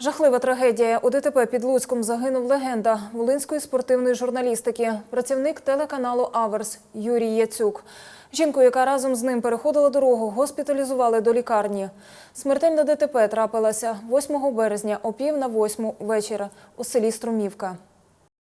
Жахлива трагедія. У ДТП під Луцьком загинув легенда волинської спортивної журналістики, працівник телеканалу Аверс Юрій Яцюк. Жінку, яка разом з ним переходила дорогу, госпіталізували до лікарні. Смертельна ДТП трапилася 8 березня о пів на восьму вечора у селі Струмівка.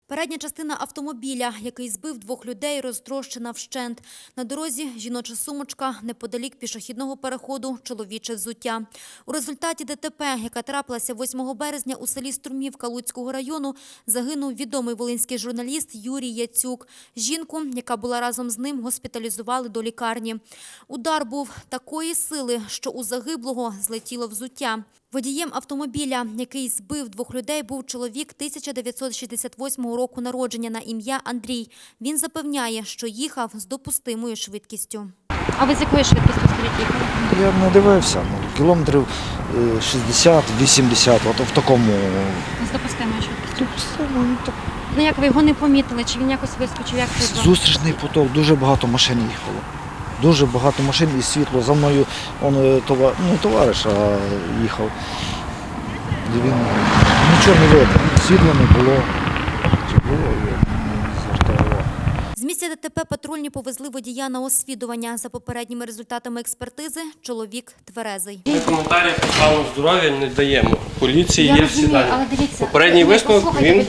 Передня частина автомобіля, який збив двох людей, розтрощена вщент. На дорозі жіноча сумочка, неподалік пішохідного переходу чоловіче взуття. У результаті ДТП, яка трапилася 8 березня у селі Струмівка Луцького району, загинув відомий волинський журналіст Юрій Яцюк. Жінку, яка була разом з ним, госпіталізували до лікарні. Удар був такої сили, що у загиблого злетіло взуття. Водієм автомобіля, який збив двох людей, був чоловік 1968 року народження на ім'я Андрій. Він запевняє, що їхав з допустимою швидкістю. А ви з якою швидкістю скажіть їхали? Я не дивився, ну, кілометрів е, 60-80, от в такому. З допустимою швидкістю. ну, так, Ну як ви його не помітили? Чи він якось вискочив? Як це було? Зустрічний поток, дуже багато машин їхало. Дуже багато машин і світло. За мною он, е, това, ну, товариш а, їхав. І він нічого не видно, світла не було. Чи було. З місця ДТП патрульні повезли водія на освідування. За попередніми результатами експертизи, чоловік тверезий. Ми коментарі про стану здоров'я не даємо. Поліції є всі дані. дивіться, Попередній ви висновок він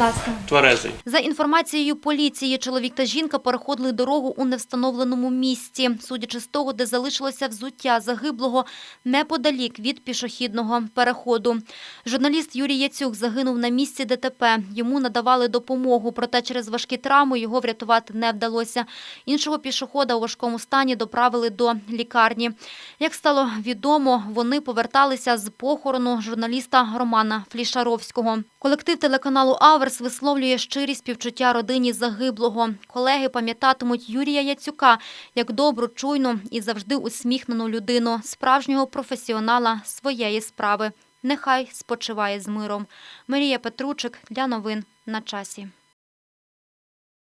тверезий. За інформацією поліції, чоловік та жінка переходили дорогу у невстановленому місці. Судячи з того, де залишилося взуття загиблого неподалік від пішохідного переходу. Журналіст Юрій Яцюк загинув на місці ДТП. Йому надавали допомогу, проте через важкі травми його врятувати не вдалося. Іншого пішохода у важкому стані доправили до лікарні. Як стало відомо, вони поверталися з похорону журналіста Романа Флішаровського. Колектив телеканалу Аверс висловлює щирі співчуття родині загиблого. Колеги пам'ятатимуть Юрія Яцюка як добру, чуйну і завжди усміхнену людину, справжнього професіонала своєї справи. Нехай спочиває з миром. Марія Петручик для новин на часі.